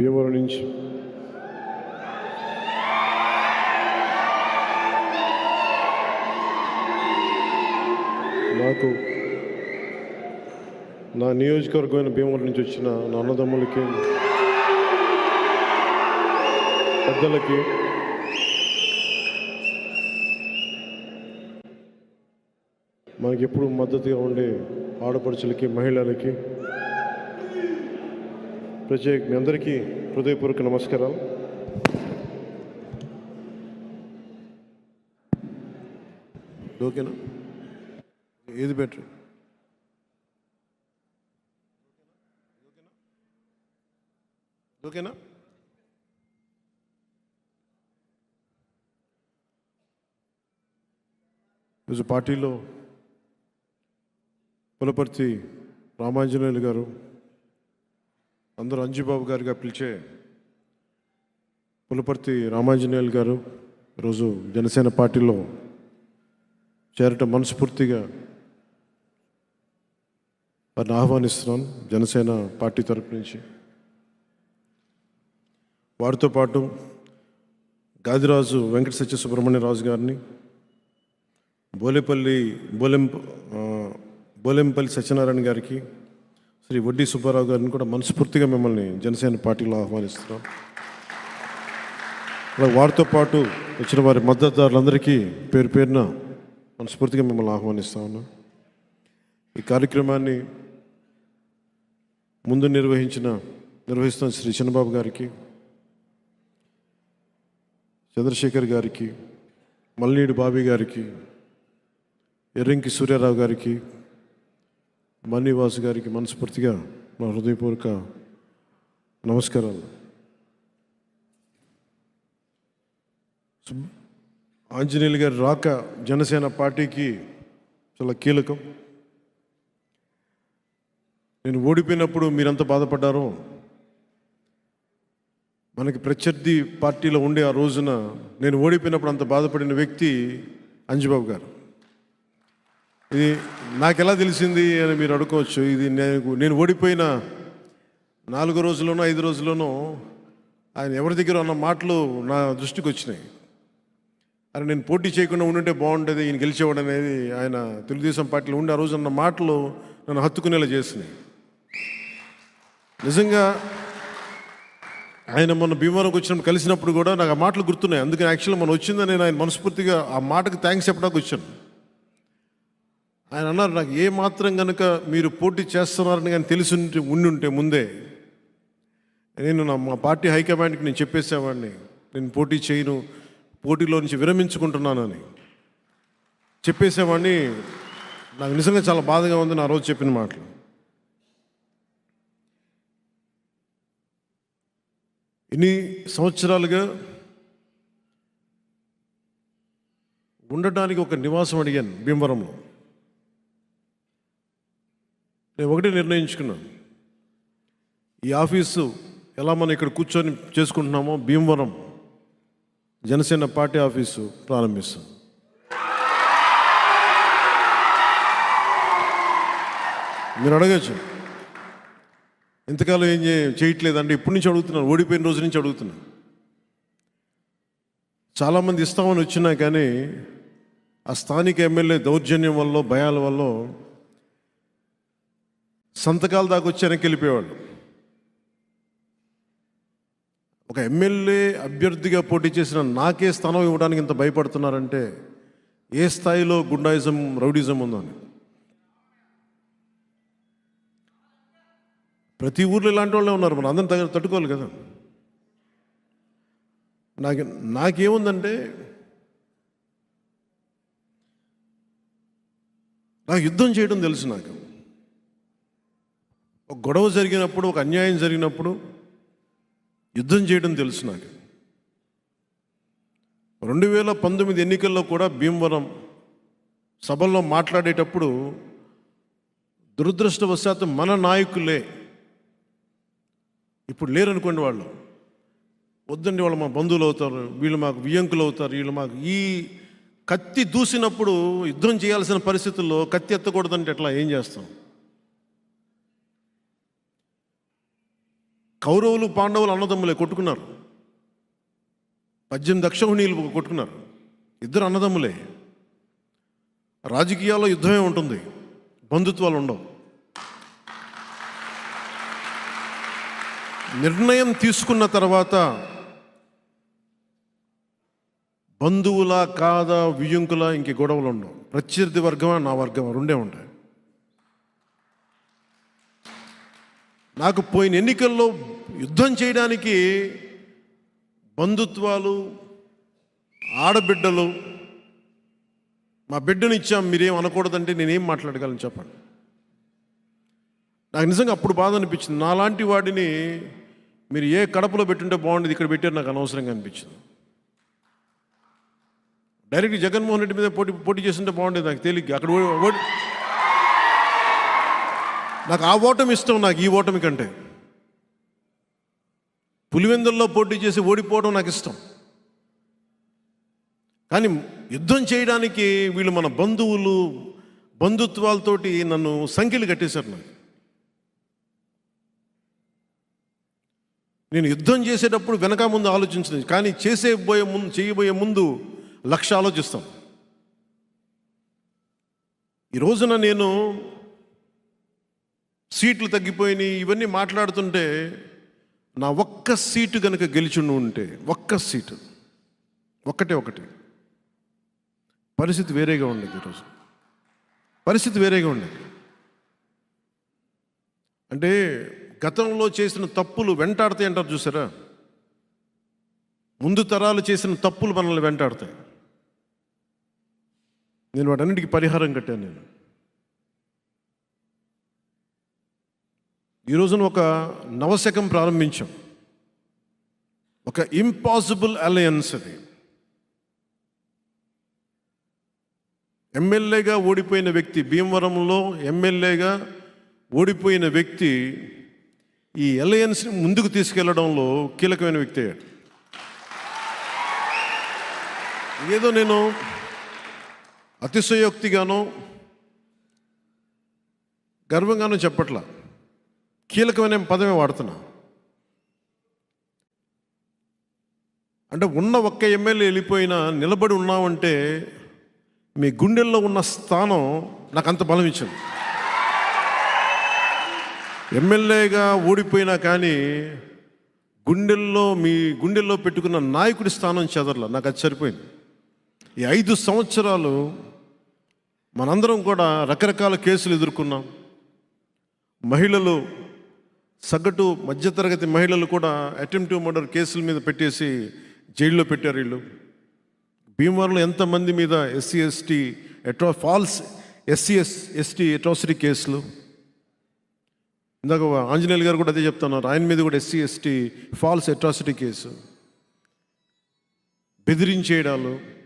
భీమవరం నుంచి. నాకు నా నియోజకవర్గమైన భీమవరం నుంచి వచ్చిన నా అన్నదమ్ములకి పెద్దలకి మనకి ఎప్పుడు మద్దతుగా ఉండే ఆడపడుచులకి మహిళలకి ప్రత్యేక మీ అందరికీ హృదయపూర్వక నమస్కారాలు. ఓకేనా ఏది బెటర్? ఓకేనా ఈరోజు పార్టీలో పులపర్తి రామాంజనేయులు గారు అందరూ అంజుబాబు గారిగా పిలిచే పులపర్తి రామాంజనేయులు గారు ఈరోజు జనసేన పార్టీలో చేరటం మనస్ఫూర్తిగా వారిని ఆహ్వానిస్తున్నాను జనసేన పార్టీ తరపు నుంచి. వారితో పాటు గాదిరాజు వెంకట సత్య సుబ్రహ్మణ్యరాజు గారిని బోలేపల్లి బోలెం బోలెంపల్లి సత్యనారాయణ గారికి శ్రీ వడ్డీ సుబ్బారావు గారిని కూడా మనస్ఫూర్తిగా మిమ్మల్ని జనసేన పార్టీలో ఆహ్వానిస్తున్నాం. అలా వారితో పాటు వచ్చిన వారి మద్దతుదారులందరికీ పేరు పేరున మనస్ఫూర్తిగా మిమ్మల్ని ఆహ్వానిస్తా ఉన్నాం. ఈ కార్యక్రమాన్ని ముందు నిర్వహించిన నిర్వహిస్తున్న శ్రీ చిన్నబాబు గారికి చంద్రశేఖర్ గారికి మల్లీడి బాబీ గారికి ఎర్రంకి సూర్యారావు గారికి మన్నివాస్ గారికి మనస్ఫూర్తిగా నా హృదయపూర్వక నమస్కారాలు. ఆంజనేయులు గారి రాక జనసేన పార్టీకి చాలా కీలకం. నేను ఓడిపోయినప్పుడు మీరంత బాధపడ్డారో మనకి ప్రత్యర్థి పార్టీలో ఉండే ఆ రోజున నేను ఓడిపోయినప్పుడు అంత బాధపడిన వ్యక్తి అంజుబాబు గారు. ఇది నాకు ఎలా తెలిసింది అని మీరు అడుకోవచ్చు. ఇది నేను నేను ఓడిపోయిన నాలుగు రోజుల్లోనో ఐదు రోజుల్లోనో ఆయన ఎవరి దగ్గర ఉన్న మాటలు నా దృష్టికి వచ్చినాయి. అరే నేను పోటీ చేయకుండా ఉండుంటే బాగుండేది ఈయన గెలిచేవాడు అనేది ఆయన తెలుగుదేశం పార్టీలో ఉండి ఆ రోజు అన్న మాటలు నన్ను హత్తుకునేలా చేసినాయి. నిజంగా ఆయన మొన్న భీమవరంకి వచ్చినప్పుడు కలిసినప్పుడు కూడా నాకు ఆ మాటలు గుర్తున్నాయి. అందుకని యాక్చువల్గా మనం వచ్చిందని నేను ఆయన మనస్ఫూర్తిగా ఆ మాటకు థ్యాంక్స్ చెప్పడానికి వచ్చాను. ఆయన అన్నారు నాకు ఏ మాత్రం కనుక మీరు పోటీ చేస్తున్నారని కానీ తెలిసి ఉంటే ఉండుంటే ముందే నేను నా మా పార్టీ హైకమాండ్కి నేను చెప్పేసేవాడిని. నేను పోటీ చేయను పోటీలో నుంచి విరమించుకుంటున్నానని చెప్పేసేవాడిని. నాకు నిజంగా చాలా బాధగా ఉంది నా రోజు చెప్పిన మాటలు. ఇన్ని సంవత్సరాలుగా ఉండటానికి ఒక నివాసం అడిగాను భీమవరంలో. నేను ఒకటే నిర్ణయించుకున్నాను. ఈ ఆఫీసు ఎలా మనం ఇక్కడ కూర్చొని చేసుకుంటున్నామో భీమవరం జనసేన పార్టీ ఆఫీసు ప్రారంభిస్తాం. మీరు అడగచ్చు. ఇంతకాలం ఏం చేయట్లేదండి. ఇప్పటి నుంచి అడుగుతున్నాను. ఓడిపోయిన రోజు నుంచి అడుగుతున్నాను. చాలామంది ఇస్తామని వచ్చినా కానీ ఆ స్థానిక ఎమ్మెల్యే దౌర్జన్యం వల్ల భయాల వల్ల సంతకాల దాకా వచ్చి వెనక్కి వెళ్ళిపోయేవాళ్ళు. ఒక ఎమ్మెల్యే అభ్యర్థిగా పోటీ చేసిన నాకే స్థానం ఇవ్వడానికి ఇంత భయపడుతున్నారంటే ఏ స్థాయిలో గుండాయిజం రౌడిజం ఉందని ప్రతి ఊర్లో ఇలాంటి వాళ్ళే ఉన్నారు మనం అందరం తగ్గ తట్టుకోవాలి కదా. నాకు నాకేముందంటే నాకు యుద్ధం చేయడం తెలుసు నాకు. ఒక గొడవ జరిగినప్పుడు ఒక అన్యాయం జరిగినప్పుడు యుద్ధం చేయడం తెలుసు నాకు. రెండు వేల పంతొమ్మిది ఎన్నికల్లో కూడా భీమవరం సభల్లో మాట్లాడేటప్పుడు దురదృష్టవశాత్తు మన నాయకులే ఇప్పుడు లేరనుకోండి వాళ్ళు. వద్దండి వాళ్ళు మా బంధువులు అవుతారు వీళ్ళు మాకు వియంకులు అవుతారు వీళ్ళు మాకు ఈ కత్తి దూసినప్పుడు యుద్ధం చేయాల్సిన పరిస్థితుల్లో కత్తి ఎత్తకూడదంటే ఎట్లా? ఏం చేస్తాం? కౌరవులు పాండవులు అన్నదమ్ములే కొట్టుకున్నారు. పద్యం దక్షహుణీలు కొట్టుకున్నారు. ఇద్దరు అన్నదమ్ములే. రాజకీయాల్లో యుద్ధమే ఉంటుంది. బంధుత్వాలు ఉండవు. నిర్ణయం తీసుకున్న తర్వాత బంధువులా కాదా వియ్యంకులా ఇంక గొడవలు ఉండవు. ప్రత్యర్థి వర్గమా నా వర్గమా రెండే ఉంటాయి. నాకు పోయిన ఎన్నికల్లో యుద్ధం చేయడానికి బంధుత్వాలు ఆడబిడ్డలు మా బిడ్డను ఇచ్చాం మీరేం అనకూడదంటే నేనేం మాట్లాడగలను చెప్పండి నాకు నిజంగా అప్పుడు బాధ అనిపించింది. నాలాంటి వాడిని మీరు ఏ కడపలో పెట్టుంటే బాగుండేది ఇక్కడ పెట్టారు నాకు అనవసరంగా అనిపించింది. డైరెక్ట్ జగన్మోహన్ రెడ్డి మీద పోటీ పోటీ చేస్తుంటే బాగుండేది నాకు తేలిగ్గా. అక్కడ ఓడి నాకు ఆ ఓటమి ఇష్టం నాకు ఈ ఓటమి కంటే. పులివెందుల్లో పోటీ చేసి ఓడిపోవడం నాకు ఇష్టం. కానీ యుద్ధం చేయడానికి వీళ్ళు మన బంధువులు బంధుత్వాలతోటి నన్ను సంఖ్యలు కట్టేశారు నాకు. నేను యుద్ధం చేసేటప్పుడు వెనక ముందు ఆలోచించలేదు కానీ చేసే పోయే ముందు చేయబోయే ముందు లక్ష ఆలోచిస్తాం. ఈ రోజున నేను సీట్లు తగ్గిపోయినాయి ఇవన్నీ మాట్లాడుతుంటే నా ఒక్క సీటు కనుక గెలిచుండి ఉంటే ఒక్క సీటు ఒక్కటే ఒకటి. పరిస్థితి వేరేగా ఉండేది ఈరోజు. పరిస్థితి వేరేగా ఉండేది. అంటే గతంలో చేసిన తప్పులు వెంటాడతాయి అంటారు చూసారా? ముందు తరాలు చేసిన తప్పులు మనల్ని వెంటాడతాయి. నేను వాటన్నిటికీ పరిహారం కట్టాను నేను. ఈ రోజున ఒక నవశకం ప్రారంభించాం. ఒక ఇంపాసిబుల్ అలయన్స్ అది. ఎమ్మెల్యేగా ఓడిపోయిన వ్యక్తి భీమవరంలో ఎమ్మెల్యేగా ఓడిపోయిన వ్యక్తి ఈ అలయన్స్ని ముందుకు తీసుకెళ్ళడంలో కీలకమైన వ్యక్తి అయ్యాడు. ఏదో నేను అతిశయోక్తిగానో గర్వంగానో చెప్పట్లా. కీలకమైన పదమే వాడుతున్నా. అంటే ఉన్న ఒక్క ఎమ్మెల్యే వెళ్ళిపోయినా నిలబడి ఉన్నామంటే మీ గుండెల్లో ఉన్న స్థానం నాకు అంత బలం ఇచ్చింది. ఎమ్మెల్యేగా ఓడిపోయినా కానీ గుండెల్లో మీ గుండెల్లో పెట్టుకున్న నాయకుడి స్థానం చెదరల. నాకు అది సరిపోయింది. ఈ ఐదు సంవత్సరాలు మనందరం కూడా రకరకాల కేసులు ఎదుర్కొన్నాం. మహిళలు సగటు మధ్యతరగతి మహిళలు కూడా అటెంప్టివ్ మర్డర్ కేసుల మీద పెట్టేసి జైల్లో పెట్టారు వీళ్ళు. భీమవరంలో ఎంతమంది మీద SC ST అట్రా false SC S ST atrocity కేసులు? ఇందాక ఆంజనేయులు గారు కూడా అదే చెప్తున్నారు. ఆయన మీద కూడా SC ST false atrocity case. బెదిరించేయడాలు.